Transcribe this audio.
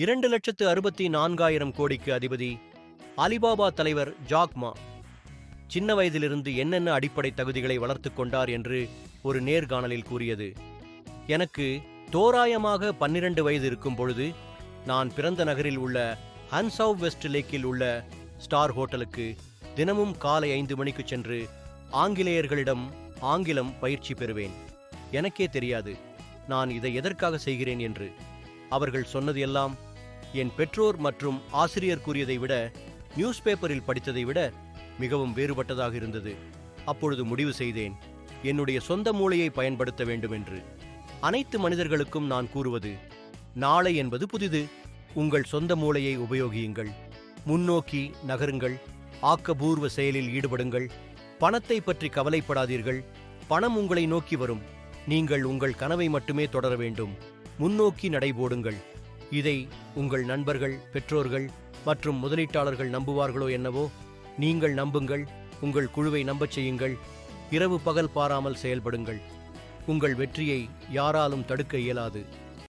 இரண்டு லட்சத்து அறுபத்தி நான்காயிரம் கோடிக்கு அதிபதி அலிபாபா தலைவர் ஜாக் மா. சின்ன வயதிலிருந்து என்னென்ன அடிப்படை தகுதிகளை வளர்த்துக் கொண்டார் என்று ஒரு நேர்காணலில் கூறியது எனக்கு தோராயமாக பன்னிரண்டு வயது இருக்கும் பொழுது நான் பிறந்த நகரில் உள்ள ஹன்சவ் வெஸ்ட் லேக்கில் உள்ள ஸ்டார் ஹோட்டலுக்கு தினமும் காலை ஐந்து மணிக்கு சென்று ஆங்கிலேயர்களிடம் ஆங்கிலம் பயிற்சி பெறுவேன். எனக்கே தெரியாது நான் இதை எதற்காக செய்கிறேன்? என்று அவர்கள் சொன்னது எல்லாம் என் பெற்றோர் மற்றும் ஆசிரியர் கூறியதை விட நியூஸ் பேப்பரில் படித்ததை விட மிகவும் வேறுபட்டதாக இருந்தது. அப்பொழுது முடிவு செய்தேன் என்னுடைய சொந்த மூளையை பயன்படுத்த வேண்டும் என்று அனைத்து மனிதர்களுக்கும் நான் கூறுவது நாளை என்பது புதிது. உங்கள் சொந்த மூளையை உபயோகியுங்கள். முன்னோக்கி நகருங்கள். ஆக்கபூர்வ செயலில் ஈடுபடுங்கள். பணத்தை பற்றி கவலைப்படாதீர்கள். பணம் உங்களை நோக்கி வரும். நீங்கள் உங்கள் கனவை மட்டுமே தொடர வேண்டும். முன்னோக்கி நடைபோடுங்கள் இதை உங்கள் நண்பர்கள் பெற்றோர்கள் மற்றும் முதலீட்டாளர்கள் நம்புவார்களோ என்னவோ நீங்கள் நம்புங்கள் உங்கள் குழுவை நம்பச் செய்யுங்கள் இரவு பகல் பாராமல் செயல்படுங்கள். உங்கள் வெற்றியை யாராலும் தடுக்க இயலாது.